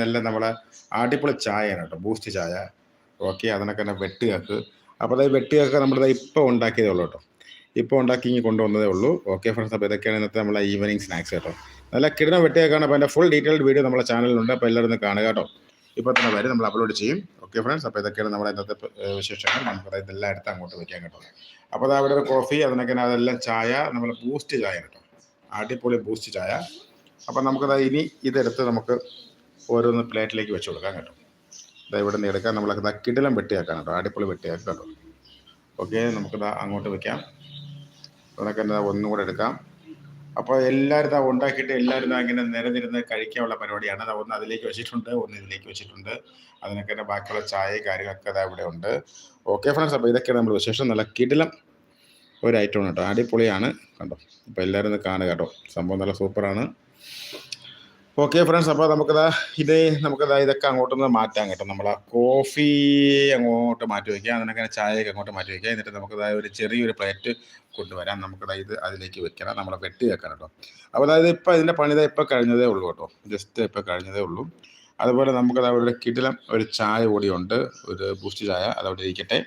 നല്ല നമ്മളെ അടിപൊളി ചായയാണ് കേട്ടോ ബൂസ്റ്റ് ചായ. ഓക്കെ അതിനൊക്കെ തന്നെ വെട്ടുകാക്ക്. അപ്പോൾ അതായത് വെട്ടുകാക്ക് നമ്മുടെ ഇപ്പോൾ ഉണ്ടാക്കിയതേ ഉള്ളൂ കേട്ടോ. ഇപ്പോൾ ഉണ്ടാക്കി ഇങ്ങനെ കൊണ്ടുവന്നതേ ഉള്ളൂ. ഓക്കെ ഫ്രണ്ട്സ് അപ്പോൾ ഇതൊക്കെയാണ് ഇന്നത്തെ നമ്മളെ ഈവനിങ് സ്നാക്സ് കേട്ടോ. നല്ല കിടന്ന വെട്ടുകാക്കാണ് അപ്പോൾ അതിന്റെ ഫുൾ ഡീറ്റെയിൽഡ് വീഡിയോ നമ്മളെ ചാനലിലുണ്ട് അപ്പോൾ എല്ലാവരും കാണുക കേട്ടോ. ഇപ്പോൾ തന്നെ വരും നമ്മൾ അപ്ലോഡ് ചെയ്യും. ഓക്കെ ഫ്രണ്ട്സ് അപ്പോൾ ഇതൊക്കെയാണ് നമ്മുടെ ഇന്നത്തെ വിശേഷങ്ങൾ. നമുക്ക് ഇതെല്ലാം എടുത്ത് അങ്ങോട്ട് വയ്ക്കാൻ കേട്ടോ. അപ്പോൾ അത് അവിടെ ഒരു കോഫി അതിനൊക്കെ അതെല്ലാം ചായ നമ്മൾ ബൂസ്റ്റ് ചായ കേട്ടോ. അടിപൊളി ബൂസ്റ്റ് ചായ. അപ്പോൾ നമുക്കത് ഇനി ഇതെടുത്ത് നമുക്ക് ഓരോന്ന് പ്ലേറ്റിലേക്ക് വെച്ച് കൊടുക്കാം കേട്ടോ. ഇതാ ഇവിടെ നിന്ന് എടുക്കാം നമ്മളൊക്കെ ഇതാ കിടിലം വെട്ടിയാക്കാം കേട്ടോ. അടിപൊളി വെട്ടിയാക്കാം കേട്ടോ. ഓക്കെ നമുക്കിതാ അങ്ങോട്ട് വെക്കാം. അതൊക്കെ എന്താ ഒന്നും കൂടെ എടുക്കാം. അപ്പോൾ എല്ലാവരും ഇതാ ഉണ്ടാക്കിയിട്ട് എല്ലാവരും ഇതാ ഇങ്ങനെ നിരന്നിരുന്ന് കഴിക്കാനുള്ള പരിപാടിയാണ്. അതാ ഒന്ന് അതിലേക്ക് വെച്ചിട്ടുണ്ട് ഒന്ന് ഇതിലേക്ക് വെച്ചിട്ടുണ്ട്. അതിനൊക്കെ തന്നെ ബാക്കിയുള്ള ചായ കാര്യങ്ങളൊക്കെ ഇതാ ഇവിടെ ഉണ്ട്. ഓക്കെ ഫ്രണ്ട്സ് അപ്പോൾ ഇതൊക്കെയാണ് നമ്മൾ വിശേഷം. നല്ല കിടിലം ഒരു ഐറ്റമാണ് കേട്ടോ. അടിപൊളിയാണ്. കണ്ടോ? അപ്പോൾ എല്ലാവരും ഒന്ന് കാണുക കേട്ടോ. സംഭവം നല്ല സൂപ്പറാണ്. ഓക്കെ ഫ്രണ്ട്സ് അപ്പോൾ നമുക്കത് ഇത് നമുക്കതാ ഇതൊക്കെ അങ്ങോട്ടൊന്ന് മാറ്റാം കേട്ടോ. നമ്മൾ കോഫി അങ്ങോട്ട് മാറ്റി വയ്ക്കാം അതിനൊക്കെ ചായയൊക്കെ അങ്ങോട്ട് മാറ്റി വയ്ക്കാം എന്നിട്ട് നമുക്കതാ ഒരു ചെറിയൊരു പ്ലേറ്റ് കൊണ്ടുവരാം. നമുക്കതാ ഇത് അതിലേക്ക് വെക്കണം. നമ്മളെ വെട്ടി വെക്കണം കേട്ടോ. അപ്പോൾ അതായത് ഇപ്പോൾ ഇതിന്റെ പണിത ഇപ്പോൾ കഴിഞ്ഞതേ ഉള്ളൂ കേട്ടോ. ജസ്റ്റ് ഇപ്പോൾ കഴിഞ്ഞതേ ഉള്ളൂ. അതുപോലെ നമുക്കത് അവിടെ കിടിലം ഒരു ചായ കൂടിയുണ്ട് ഒരു ബൂസ്റ്റ് ചായ അതവിടെ ഇരിക്കട്ടെ.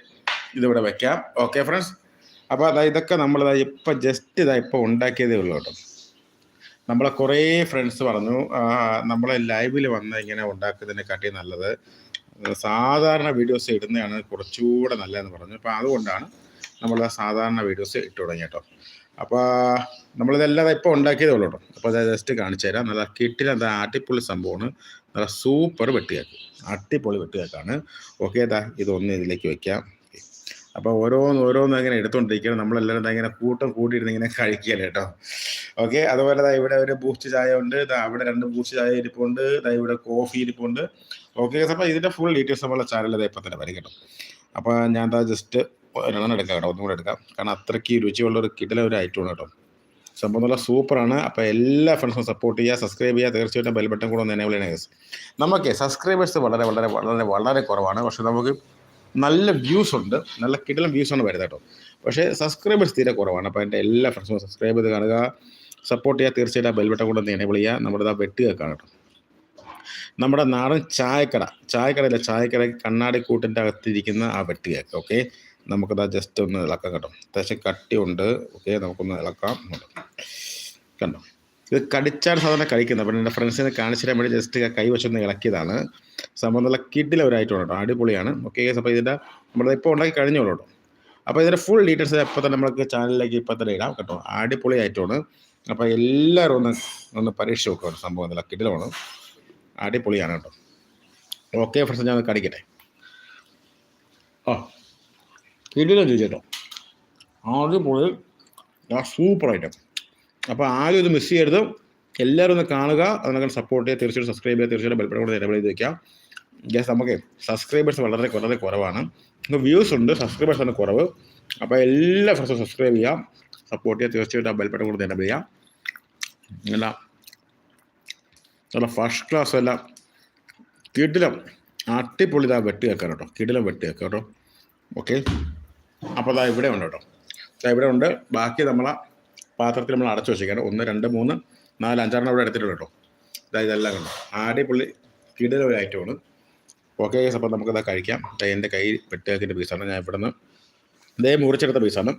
ഇതിവിടെ വെക്കാം. ഓക്കെ ഫ്രണ്ട്സ് അപ്പോൾ അതാ ഇതൊക്കെ നമ്മളിതാ ഇപ്പം ജസ്റ്റ് ഇതാ ഇപ്പോൾ ഉണ്ടാക്കിയതേ ഉള്ളൂ കേട്ടോ. നമ്മളെ കുറേ ഫ്രണ്ട്സ് പറഞ്ഞു നമ്മളെ ലൈവിൽ വന്ന് ഇങ്ങനെ ഉണ്ടാക്കുന്നതിനെക്കാട്ടി നല്ലത്. സാധാരണ വീഡിയോസ് ഇടുന്നതാണ് കുറച്ചുകൂടെ നല്ലതെന്ന് പറഞ്ഞു. അപ്പോൾ അതുകൊണ്ടാണ് നമ്മൾ സാധാരണ വീഡിയോസ് ഇട്ട് തുടങ്ങി കേട്ടോ അപ്പോൾ നമ്മളിതെല്ലാം ഇപ്പോൾ ഉണ്ടാക്കിയതേ ഉള്ളൂ കേട്ടോ അപ്പോൾ അത് ജസ്റ്റ് കാണിച്ചു തരാം. നല്ല കിട്ടിൽ എന്താ അടിപൊളി സംഭവമാണ്. നല്ല സൂപ്പർ വെട്ടുകേക്ക്. അടിപൊളി വെട്ടുകേക്കാണ്. ഓക്കെ ഇതാ ഇതൊന്ന് ഇതിലേക്ക് വെക്കാം. അപ്പോൾ ഓരോന്ന് ഓരോന്ന് ഇങ്ങനെ എടുത്തുകൊണ്ടിരിക്കണം നമ്മളെല്ലാവരും ദാ ഇങ്ങനെ കൂട്ടം കൂട്ടിയിരുന്ന് ഇങ്ങനെ കഴിക്കുക കേട്ടോ ഓക്കെ അതുപോലെ ദാ ഇവിടെ ഒരു ബൂസ്റ്റ് ചായ ഉണ്ട്. ദാ അവിടെ രണ്ട് ബൂസ്റ്റ് ചായ ഇരിപ്പുണ്ട്. ദാ ഇവിടെ കോഫി ഇരിപ്പുണ്ട്. ഓക്കെ അപ്പോൾ ഇതിന്റെ ഫുൾ ഡീറ്റെയിൽസ് നമ്മളെ ചാനലിൽ ഇപ്പം തന്നെ വരും കേട്ടോ. അപ്പോൾ ഞാൻ ദാ ജസ്റ്റ് ഒരെണ്ണം എടുക്കാം കേട്ടോ. ഒന്നും കൂടെ എടുക്കാം. കാരണം അത്രയ്ക്ക് രുചിയുള്ള ഒരു കിടല ഒരു ഐറ്റമാണ് കേട്ടോ. സംഭവം നല്ല സൂപ്പറാണ് അപ്പോൾ എല്ലാ ഫ്രണ്ട്സും സപ്പോർട്ട് ചെയ്യുക സബ്സ്ക്രൈബ് ചെയ്യുക. തീർച്ചയായിട്ടും ബെൽ ബട്ടൺ കൂടെ ഒന്ന് എനേബിൾ ചെയ്യണേ. നമുക്ക് സബ്സ്ക്രൈബേഴ്സ് വളരെ വളരെ വളരെ വളരെ കുറവാണ്. പക്ഷെ നമുക്ക് നല്ല വ്യൂസ് ഉണ്ട്. നല്ല കിടലം വ്യൂസ് ആണ് വരുന്നത് കേട്ടോ. പക്ഷേ സബ്സ്ക്രൈബേഴ്സ് തീരെ കുറവാണ്. അപ്പോൾ എന്റെ എല്ലാ ഫ്രണ്ട്സും സബ്സ്ക്രൈബ് ചെയ്ത് കാണുക. സപ്പോർട്ട് ചെയ്യുക തീർച്ചയായിട്ടും ആ ബെൽബട്ടം ഒന്ന് എനേബിൾ ചെയ്യുക. നമ്മുടെ ആ വെട്ട് കേൾക്കാണ് കേട്ടോ. നമ്മുടെ നാടൻ ചായക്കട ചായക്കടയിലെ ചായക്കട കണ്ണാടി കൂട്ടിന്റെ അകത്തിരിക്കുന്ന ആ വെട്ട് കേക്ക് ഓക്കെ നമുക്കത് ജസ്റ്റ് ഒന്ന് ഇളക്കാം കേട്ടോ. അത്യാവശ്യം കട്ടിയുണ്ട് ഓക്കെ നമുക്കൊന്ന് ഇളക്കാം. കണ്ടോ? ഇത് കടിച്ചാണ് സാധാരണ കഴിക്കുന്നത് അപ്പം എന്റെ ഫ്രണ്ട്സിനെ കാണിച്ചു തരാൻ വേണ്ടി ജസ്റ്റ് കൈ വെച്ചൊന്ന് ഇളക്കിയതാണ്. സംഭവം നല്ല കിഡിൽ ഒരു ഐറ്റം കേട്ടോ അടിപൊളിയാണ്. ഓക്കെ അപ്പോൾ ഇതിന്റെ നമ്മൾ ഇപ്പോൾ ഉണ്ടാക്കി കഴിഞ്ഞോളൂ കേട്ടോ. അപ്പോൾ ഇതിന്റെ ഫുൾ ഡീറ്റെയിൽസ് ഇപ്പോൾ തന്നെ നമ്മൾക്ക് ചാനലിലേക്ക് ഇപ്പോൾ തന്നെ ഇടാം കേട്ടോ. അടിപൊളി ഐറ്റമാണ് അപ്പോൾ എല്ലാവരും ഒന്ന് ഒന്ന് പരീക്ഷ നോക്കുകയാണ് സംഭവം നല്ല കിഡിലാണ് അടിപൊളിയാണ് കേട്ടോ. ഓക്കെ ഫ്രണ്ട്സ് ഞാൻ കടിക്കട്ടെ ആ കിഡിലും ചോദിച്ചേട്ടോ അടിപൊളി സൂപ്പർ ഐറ്റം അപ്പോൾ ആരും ഇത് മിസ് ചെയ്യരുത്. എല്ലാവരും ഒന്ന് കാണുക. അതിനകം സപ്പോർട്ട് ചെയ്യുക തീർച്ചയായിട്ടും സബ്സ്ക്രൈബ് ചെയ്യുക തീർച്ചയായിട്ടും ബെൽപ്പടം കൂടെ എനേബിൾ ചെയ്ത് വെക്കാം ഗ്യാസ് നമുക്ക് സബ്സ്ക്രൈബേഴ്സ് വളരെ വളരെ കുറവാണ്. വ്യൂസ് ഉണ്ട്. സബ്സ്ക്രൈബേഴ്സ് ആണ് കുറവ്. അപ്പോൾ എല്ലാ ഫ്രണ്ട്സും സബ്സ്ക്രൈബ് ചെയ്യാം. സപ്പോർട്ട് ചെയ്യുക തീർച്ചയായിട്ടും ആ ബെൽപ്പടം കൂടെ എനേബിൾ ചെയ്യാം. നല്ല നല്ല ഫസ്റ്റ് ക്ലാസ് അല്ല. കിടിലം. അട്ടിപ്പൊളി ഇതാ വെട്ടി വെക്കാം കേട്ടോ. കിടിലം വെട്ടി വെക്കാം കേട്ടോ. ഓക്കെ അപ്പോൾ അതാ ഇവിടെ ഉണ്ട് കേട്ടോ. ഇവിടെ ഉണ്ട്. ബാക്കി നമ്മളെ പാത്രത്തിൽ നമ്മൾ അടച്ചു വെച്ചിരിക്കണം ഒന്ന് രണ്ട് മൂന്ന് നാല് അഞ്ചാറെണ്ണം അവിടെ എടുത്തിട്ടുണ്ട് കേട്ടോ. ഇതാ ഇതെല്ലാം കണ്ടോ? പുള്ളി കിടില ഒരു ഐറ്റമാണ് ഓക്കെ അപ്പോൾ നമുക്കത് കഴിക്കാം. എന്റെ കൈ വെട്ടുകാക്കിന്റെ പീസാണ് ഞാൻ ഇവിടെ നിന്ന് ഇതേ മുറിച്ചെടുത്ത പീസാണ്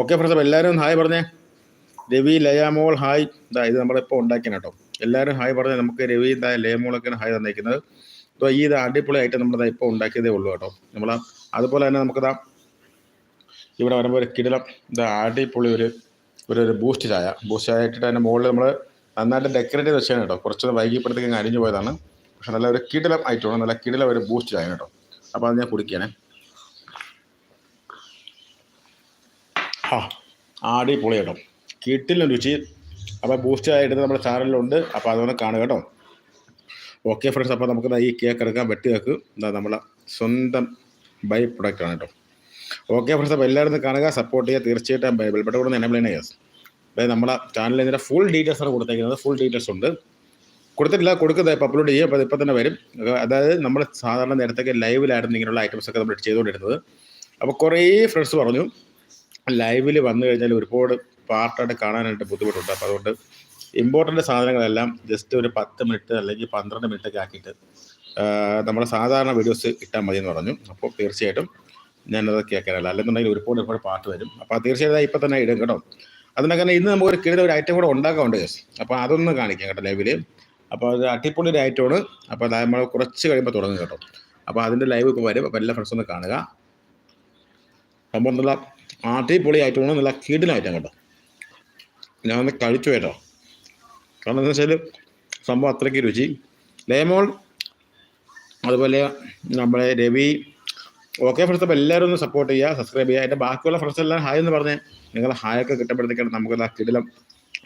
ഓക്കെ ഫ്രണ്ട്സ് അപ്പോൾ എല്ലാവരും ഹായ് പറഞ്ഞേ. രവി ലയാമോൾ ഹായ് ഇതാ ഇത് നമ്മളിപ്പോൾ ഉണ്ടാക്കിയാണ് കേട്ടോ. എല്ലാവരും ഹായ് പറഞ്ഞേ. നമുക്ക് രവി ഇതാ ലയമോളൊക്കെയാണ് ഹായ് തന്നിരിക്കുന്നത്. അപ്പോൾ ഈ ഇത് അടിപൊളി ആയിട്ട് നമ്മളിതാ ഇപ്പോൾ ഉണ്ടാക്കിയതേ ഉള്ളൂ കേട്ടോ. നമ്മൾ അതുപോലെ തന്നെ നമുക്കിതാ ഇവിടെ വരുമ്പോൾ ഒരു കിടലം. ഇതാ അടിപൊളി ഒരു ഒരു ഒരു ബൂസ്റ്റ് ചായ. ബൂസ്റ്റ് ചായ ഇട്ടിട്ട് അതിന്റെ മുകളിൽ നമ്മൾ നന്നായിട്ട് ഡെക്കറേറ്റ് ചെയ്ത് വെച്ചാണ് കേട്ടോ. കുറച്ച് വൈകിപ്പോഴത്തേക്ക് അരിഞ്ഞു പോയതാണ്. പക്ഷെ നല്ല ഒരു കിടിലം ഐറ്റമാണ് നല്ല കിടിലം ഒരു ബൂസ്റ്റ് ചായ കേട്ടോ. അപ്പോൾ അത് ഞാൻ കുടിക്കണേ. ആ അടിപൊളി കേട്ടോ. കിട്ടിലും രുചി. അപ്പോൾ ബൂസ്റ്റ് ചായ എടുത്ത് നമ്മുടെ ചാനലിലുണ്ട് അപ്പോൾ അതുകൊണ്ട് കാണുക കേട്ടോ. ഓക്കെ ഫ്രണ്ട്സ് അപ്പോൾ നമുക്ക് ഈ കേക്ക് എടുക്കാൻ വെട്ടി കേക്ക് എന്താ നമ്മളെ സ്വന്തം ബൈ പ്രൊഡക്റ്റ് ആണ് കേട്ടോ. ഓക്കെ ഫ്രണ്ട്സ് അപ്പോൾ എല്ലാവരും കാണുക സപ്പോർട്ട് ചെയ്യുക തീർച്ചയായിട്ടും ബൈബിൾ. ബട്ടൺ കൂടെ എനേബിൾ ചെയ്യണേ യെസ് അതായത് നമ്മുടെ ചാനലിൽ ഇതിന്റെ ഫുൾ ആണ് കൊടുത്തേക്കുന്നത്. ഫുൾ ഡീറ്റെയിൽസ് ഉണ്ട്. കൊടുത്തിട്ടില്ല കൊടുക്കുന്നത് ഇപ്പോൾ അപ്ലോഡ് ചെയ്യും. അപ്പോൾ ഇപ്പോൾ തന്നെ വരും. അതായത് നമ്മൾ സാധാരണ നേരത്തേക്ക് ലൈവിലായിരുന്നു ഇങ്ങനെയുള്ള ഐറ്റംസ് ഒക്കെ നമ്മൾ ചെയ്തുകൊണ്ടിരുന്നത്. അപ്പോൾ കുറേ ഫ്രണ്ട്സ് പറഞ്ഞു ലൈവിൽ വന്നു കഴിഞ്ഞാൽ ഒരുപാട് പാർട്ടായിട്ട് കാണാനായിട്ട് ബുദ്ധിമുട്ടുണ്ട്. അപ്പോൾ അതുകൊണ്ട് ഇമ്പോർട്ടന്റ് സാധനങ്ങളെല്ലാം ജസ്റ്റ് ഒരു പത്ത് മിനിറ്റ് അല്ലെങ്കിൽ പന്ത്രണ്ട് മിനിറ്റൊക്കെ ആക്കിയിട്ട് നമ്മൾ സാധാരണ വീഡിയോസ് ഇട്ടാൽ മതി എന്ന് പറഞ്ഞു. അപ്പോൾ തീർച്ചയായിട്ടും ഞാനത് കേൾക്കാനല്ല അല്ലെന്നുണ്ടെങ്കിൽ ഒരുപാട് ഒരുപാട് പാട്ട് വരും. അപ്പോൾ തീർച്ചയായിട്ടും ഇപ്പം തന്നെ ഇടും കേട്ടോ. അതിനൊക്കെ തന്നെ ഇന്ന് നമുക്ക് ഒരു ഐറ്റം കൂടെ ഉണ്ടാക്കാറുണ്ട് കേസ് അപ്പോൾ അതൊന്ന് കാണിക്കാം കേട്ടോ ലൈവിൽ അപ്പോൾ അത് അടിപൊളി ഒരു ഐറ്റമാണ് അപ്പോൾ അത് നമ്മൾ കുറച്ച് കഴിയുമ്പോൾ തുടങ്ങും കേട്ടോ. അപ്പോൾ അതിന്റെ ലൈവ് ഇപ്പോൾ വരും. അപ്പോൾ എല്ലാ ഫ്രണ്ട്സും ഒന്ന് കാണുക. സംഭവം നല്ല അടിപൊളി ഐറ്റമാണ് നല്ല കിടിലൻ ഐറ്റം കേട്ടോ. ഞാൻ ഒന്ന് കഴിച്ചു കേട്ടോ. കാരണം എന്താ വെച്ചാൽ സംഭവം അത്രയ്ക്ക് രുചി. ലേമോൾ അതുപോലെ നമ്മളെ രവി ഓക്കെ ഫ്രണ്ട്സ് അപ്പോൾ എല്ലാവരും ഒന്ന് സപ്പോർട്ട് ചെയ്യുക സബ്സ്ക്രൈബ് ചെയ്യുക. എന്റെ ബാക്കിയുള്ള ഫ്രണ്ട്സ് എല്ലാം ഹായ് എന്ന് പറഞ്ഞ് നിങ്ങൾ ഹായൊക്കെ കിട്ടുമ്പോഴത്തേക്കാണ് നമുക്ക് ആ കിടിലം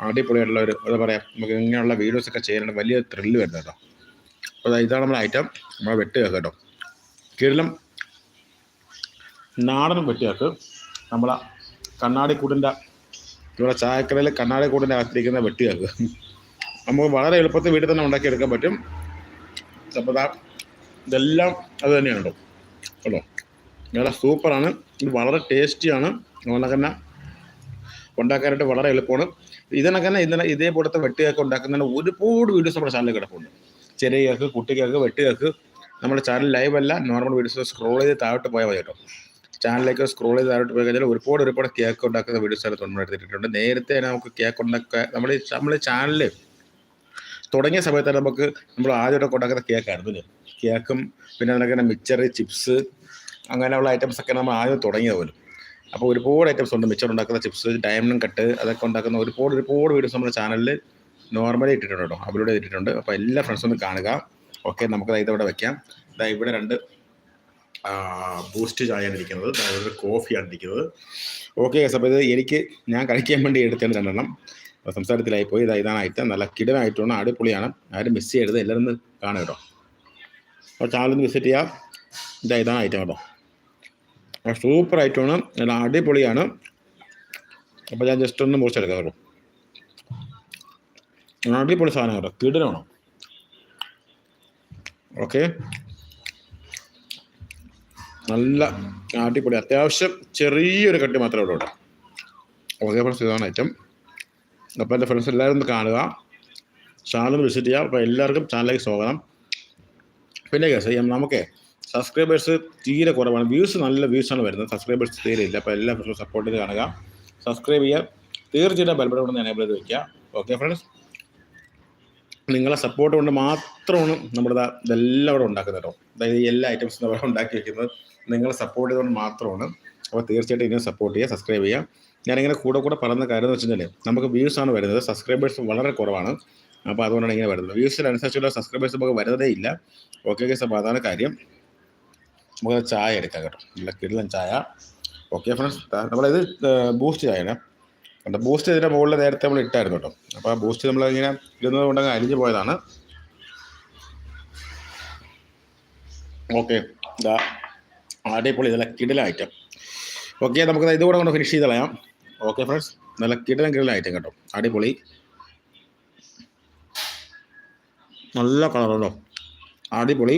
അടിപൊളിയായിട്ടുള്ള ഒരു എന്താ പറയുക നമുക്ക് ഇങ്ങനെയുള്ള വീഡിയോസ് ഒക്കെ ചെയ്യാനായിട്ട് വലിയ ത്രില്ല് വരുന്നത് കേട്ടോ. അപ്പോൾ ഇതാണ് നമ്മുടെ ഐറ്റം നമ്മൾ വെട്ടുക കേട്ടോ. കിടിലം നാടൻ വെട്ടിയാക്ക് നമ്മളെ കണ്ണാടിക്കൂടിന്റെ ഇവിടെ ചായക്കടയിൽ കണ്ണാടിക്കൂടിന്റെ അകത്തിരിക്കുന്ന വെട്ടിയാക്ക് നമുക്ക് വളരെ എളുപ്പത്തിൽ വീട്ടിൽ തന്നെ ഉണ്ടാക്കിയെടുക്കാൻ പറ്റും. അപ്പോൾ ഇതെല്ലാം അത് തന്നെയാണ് കേട്ടോ. കേട്ടോ? നല്ല സൂപ്പറാണ്. ഇത് വളരെ ടേസ്റ്റിയാണ്. അതുകൊണ്ട് തന്നെ ഉണ്ടാക്കാനായിട്ട് വളരെ എളുപ്പമാണ്. ഇതിനൊക്കെ തന്നെ ഇതിനെ ഇതേപോലത്തെ വെട്ടുകേക്ക് ഉണ്ടാക്കുന്നതിന് ഒരുപാട് വീഡിയോസ് നമ്മുടെ ചാനലിൽ കിടപ്പുണ്ട്. ചെറിയ കേക്ക് കുട്ടിക്കേക്ക് വെട്ടുകേക്ക് നമ്മുടെ ചാനൽ ലൈവ് അല്ല നോർമൽ വീഡിയോസ് സ്ക്രോൾ ചെയ്ത് താഴോട്ട് പോയാൽ മതി കേട്ടോ. ചാനലിലേക്ക് സ്ക്രോൾ ചെയ്ത് താഴോട്ട് പോയി കഴിഞ്ഞാൽ ഒരുപാട് ഒരുപാട് കേക്ക് ഉണ്ടാക്കുന്ന വീഡിയോസ് അതിൽ നമ്മൾ എടുത്തിട്ടുണ്ട്. നേരത്തെ നമുക്ക് കേക്ക് ഉണ്ടാക്കുക നമ്മൾ നമ്മുടെ ചാനലിൽ തുടങ്ങിയ സമയത്ത് നമുക്ക് നമ്മൾ ആദ്യമായിട്ട് ഉണ്ടാക്കുന്ന കേക്കായിരുന്നു കേക്കും പിന്നെ അതിനൊക്കെ മിക്സർ ചിപ്സ് അങ്ങനെയുള്ള ഐറ്റംസ് ഒക്കെ നമ്മൾ ആദ്യം തുടങ്ങിയത് പോലും. അപ്പോൾ ഒരുപാട് ഐറ്റംസ് ഉണ്ട്. മിച്ചർ ഉണ്ടാക്കുന്ന ചിപ്സ് ഡയമണ്ട് കട്ട് അതൊക്കെ ഉണ്ടാക്കുന്ന ഒരുപാട് ഒരുപാട് വീഡിയോസ് നമ്മുടെ ചാനലിൽ നോർമലി ഇട്ടിട്ടുണ്ട് കേട്ടോ. അവരോട് ഇട്ടിട്ടുണ്ട് അപ്പോൾ എല്ലാ ഫ്രണ്ട്സും ഒന്ന് കാണുക. ഓക്കെ നമുക്ക് ഇതവിടെ വെക്കാം. ഇതാ ഇവിടെ രണ്ട് ബൂസ്റ്റ് ചായയാണ് ഇരിക്കുന്നത്. അതായത് കോഫിയാണ് ഇരിക്കുന്നത്. ഓക്കെ അപ്പോൾ ഇത് എനിക്ക് ഞാൻ കഴിക്കാൻ വേണ്ടി എടുത്തേണ്ട രണ്ടെണ്ണം. സംസാരത്തിലായി പോയി. ഇതാ ഇതാണ് ഐറ്റം നല്ല കിടനായിട്ടാണ് അടിപൊളിയാണ്. ആരും മിസ് ചെയ്യരുത്. എല്ലാവരും കാണുക കേട്ടോ. അപ്പോൾ ചാനലൊന്ന് വിസിറ്റ് ചെയ്യാം. ഇതാ ഇതാണ് ഐറ്റം കേട്ടോ. സൂപ്പർ ആയിട്ടാണ് നല്ല അടിപൊളിയാണ്. അപ്പോൾ ഞാൻ ജസ്റ്റ് ഒന്ന് മുറിച്ചെടുക്കാം കേട്ടോ. അടിപൊളി സാധനം കേട്ടോ. കിടനാണോ ഓക്കെ നല്ല അടിപൊളി. അത്യാവശ്യം ചെറിയൊരു കട്ടി മാത്രമേ ഉള്ളൂ കേട്ടോ. ഓക്കെ ഫ്രണ്ട്സ് ഇതാണ് ഐറ്റം അപ്പോൾ എന്റെ ഫ്രണ്ട്സ് എല്ലാവരും ഒന്ന് കാണുക. ചാനൽ വിസിറ്റ് ചെയ്യുക. അപ്പോൾ എല്ലാവർക്കും ചാനലിലേക്ക് സ്വാഗതം. പിന്നെ കേസ് നമുക്ക് സബ്സ്ക്രൈബേഴ്സ് തീരെ കുറവാണ്. വ്യൂസ് നല്ല വ്യൂസ് ആണ് വരുന്നത്. സബ്സ്ക്രൈബേഴ്സ് തീരെ ഇല്ല. അപ്പോൾ എല്ലാ ഫ്രണ്ട്സും സപ്പോർട്ട് ചെയ്ത് കാണുക. സബ്സ്ക്രൈബ് ചെയ്യുക. തീർച്ചയായിട്ടും ബെൽബട്ടൺ കൊണ്ട് എനേബിൾ ചെയ്ത് വയ്ക്കുക ഓക്കെ ഫ്രണ്ട്സ് നിങ്ങളെ സപ്പോർട്ട് കൊണ്ട് മാത്രമാണ് നമ്മുടെ ഇതെല്ലാം ഇവിടെ ഉണ്ടാക്കുന്നത് കേട്ടോ. അതായത് എല്ലാ ഐറ്റംസും ഇവിടെ ഉണ്ടാക്കി വെക്കുന്നത്. നിങ്ങളെ സപ്പോർട്ട് ചെയ്തുകൊണ്ട് മാത്രമാണ്. അപ്പോൾ തീർച്ചയായിട്ടും ഇതിനെ സപ്പോർട്ട് ചെയ്യുക സബ്സ്ക്രൈബ് ചെയ്യുക. ഞാനിങ്ങനെ കൂടെ കൂടെ പറയുന്ന കാര്യം എന്ന് വെച്ചിട്ടുണ്ടെങ്കിൽ നമുക്ക് ആണ് വരുന്നത്. സബ്സ്ക്രൈബേഴ്സ് വളരെ കുറവാണ്. അപ്പോൾ അതുകൊണ്ടാണ് ഇങ്ങനെ വരുന്നത്. വ്യൂസിനനുസരിച്ചുള്ള സബ്സ്ക്രൈബേഴ്സ് നമുക്ക് വരുന്നതേ ഇല്ല. ഓക്കെ ഓക്കെ സാർ അതാണ് കാര്യം. നമുക്ക് ചായ എടുക്കാം കേട്ടോ. നല്ല കിടലൻ ചായ. ഓക്കെ ഫ്രണ്ട്സ് നമ്മളിത് ബൂസ്റ്റ് ചായയാണ് കണ്ട ബൂസ്റ്റ് ഇതിന്റെ മുകളിൽ നേരത്തെ നമ്മൾ ഇട്ടായിരുന്നു കേട്ടോ. അപ്പോൾ ആ ബൂസ്റ്റ് നമ്മളിങ്ങനെ ഇരുന്നത് കൊണ്ടങ്ങ് അരിഞ്ഞു പോയതാണ്. ഓക്കെ ഇതാ അടിപൊളി നല്ല കിടല ഐറ്റം ഓക്കെ നമുക്ക് ഇതുകൂടെ കൊണ്ട് ഫിനിഷ് ചെയ്ത് കളയാം. ഓക്കെ ഫ്രണ്ട്സ് നല്ല കിടലൻ കിടലൻ ഐറ്റം കേട്ടോ. അടിപൊളി. നല്ല കളറുണ്ടോ അടിപൊളി.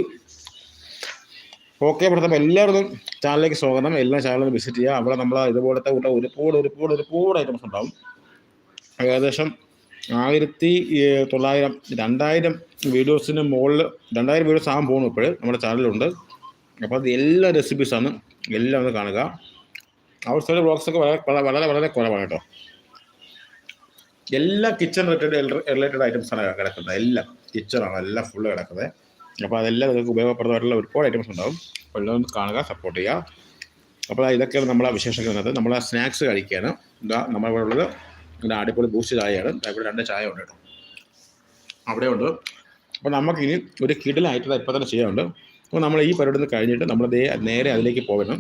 ഓക്കെ പ്രതാപ് എല്ലാവരും ചാനലിലേക്ക് സ്വാഗതം. എല്ലാ ചാനലും വിസിറ്റ് ചെയ്യുക. അവിടെ നമ്മൾ ഇതുപോലത്തെ കൂട്ട ഒരുപാട് ഒരുപാട് ഒരുപാട് ഐറ്റംസ് ഉണ്ടാവും. ഏകദേശം ആയിരത്തി തൊള്ളായിരം രണ്ടായിരം വീഡിയോസിന് മുകളിൽ രണ്ടായിരം വീഡിയോസ് ആകാൻ പോകുന്നു ഇപ്പോൾ നമ്മുടെ ചാനലിലുണ്ട്. അപ്പോൾ അത് എല്ലാ റെസിപ്പീസാണ് എല്ലാം ഒന്ന് കാണുക. ഔട്ട് സൈഡ് ബ്ലോഗ്സൊക്കെ വളരെ വളരെ വളരെ കുറവാണ് കേട്ടോ. എല്ലാ കിച്ചൺ റിലേറ്റഡ് റിലേറ്റഡ് ഐറ്റംസാണ് കിടക്കുന്നത്. എല്ലാം കിച്ചണാണ് എല്ലാം ഫുള്ള് കിടക്കുന്നത്. അപ്പോൾ അതെല്ലാം നിങ്ങൾക്ക് ഉപയോഗപ്രദമായിട്ടുള്ള ഒരുപാട് ഐറ്റംസ് ഉണ്ടാവും. എല്ലാം കാണുക സപ്പോർട്ട് ചെയ്യുക. അപ്പോൾ ഇതൊക്കെയാണ് നമ്മളെ വിശേഷങ്ങൾ വന്നത് നമ്മൾ സ്നാക്സ് കഴിക്കുകയാണ് എന്താ നമ്മളിവിടെ ഉള്ളത് ഇങ്ങനെ അടിപൊളി ബൂസ്റ്റ് ചായയാണ്. ഇവിടെ രണ്ട് ചായ ഉണ്ട് കേട്ടോ. അവിടെ ഉണ്ട്. അപ്പോൾ നമുക്കിനി ഒരു കിടലായിട്ടുള്ള ഇപ്പോൾ തന്നെ ചെയ്യാനുണ്ട്. അപ്പോൾ നമ്മൾ ഈ പരിപാടി നിന്ന് കഴിഞ്ഞിട്ട് നമ്മൾ നേരെ അതിലേക്ക് പോകണം.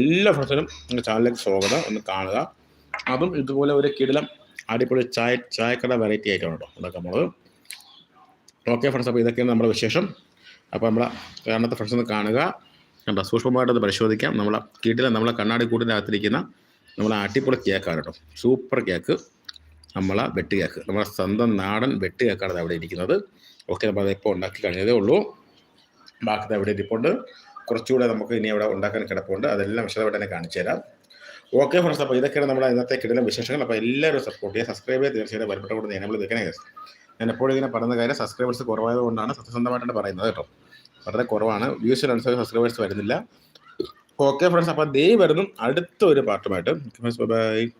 എല്ലാ ഫ്രണ്ട്സിനും നിങ്ങളുടെ ചാനലിലേക്ക് സ്വാഗതം. ഒന്ന് കാണുക. അതും ഇതുപോലെ ഒരു കിടിലം അടിപൊളി ചായ ചായക്കട വെറൈറ്റി ആയിട്ടാണ് കേട്ടോ. അതൊക്കെ നമ്മൾ ഓക്കെ ഫ്രണ്ട്സ് അപ്പോൾ ഇതൊക്കെയാണ് നമ്മുടെ വിശേഷം. അപ്പോൾ നമ്മളെ കാരണത്തെ ഫ്രണ്ട്സ് ഒന്ന് കാണുക. കണ്ടോ സൂക്ഷ്മമായിട്ടൊന്ന് പരിശോധിക്കാം. നമ്മളെ കീട്ടിലെ നമ്മളെ കണ്ണാടി കൂട്ടിന്റെ അകത്തിരിക്കുന്ന നമ്മളെ അടിപൊളി കേക്കാണ് കേട്ടോ. സൂപ്പർ കേക്ക് നമ്മളെ വെട്ട് കേക്ക് നമ്മളെ സ്വന്തം നാടൻ വെട്ട് കേക്കാണ് അവിടെ ഇരിക്കുന്നത്. ഓക്കെ നമ്മൾ അതിപ്പോൾ ഉണ്ടാക്കി കഴിഞ്ഞതേ ഉള്ളൂ. ബാക്കി അവിടെ ഇരിപ്പുണ്ട്. കുറച്ചുകൂടെ നമുക്ക് ഇനി അവിടെ ഉണ്ടാക്കാൻ കിടപ്പുണ്ട്. അതെല്ലാം വിശദമായിട്ട് തന്നെ കാണിച്ചു തരാം. ഓക്കെ ഫ്രണ്ട്സ് അപ്പോൾ ഇതൊക്കെയാണ് നമ്മുടെ ഇന്നത്തെ കിടലും വിശേഷങ്ങൾ. അപ്പോൾ എല്ലാവരും സപ്പോർട്ട് ചെയ്യുക. സബ്സ്ക്രൈബ് ചെയ്യുക. തീർച്ചയായിട്ടും വരപ്പെട്ട കൂടെ നമ്മൾ നിൽക്കണേ. ഞാൻ എപ്പോഴും ഇങ്ങനെ പറയുന്ന കാര്യം സബ്സ്ക്രൈബേഴ്സ് കുറവായത് കൊണ്ടാണ് സത്യസന്ധമായിട്ടാണ് പറയുന്നത് കേട്ടോ. വളരെ കുറവാണ്. വ്യൂസിനനുസരിച്ച് സബ്സ്ക്രൈബേഴ്സ് വരുന്നില്ല. ഓക്കെ ഫ്രണ്ട്സ് അപ്പോൾ ദേ വരുന്നു. അടുത്ത ഒരു പാർട്ടുമായിട്ട് ബൈ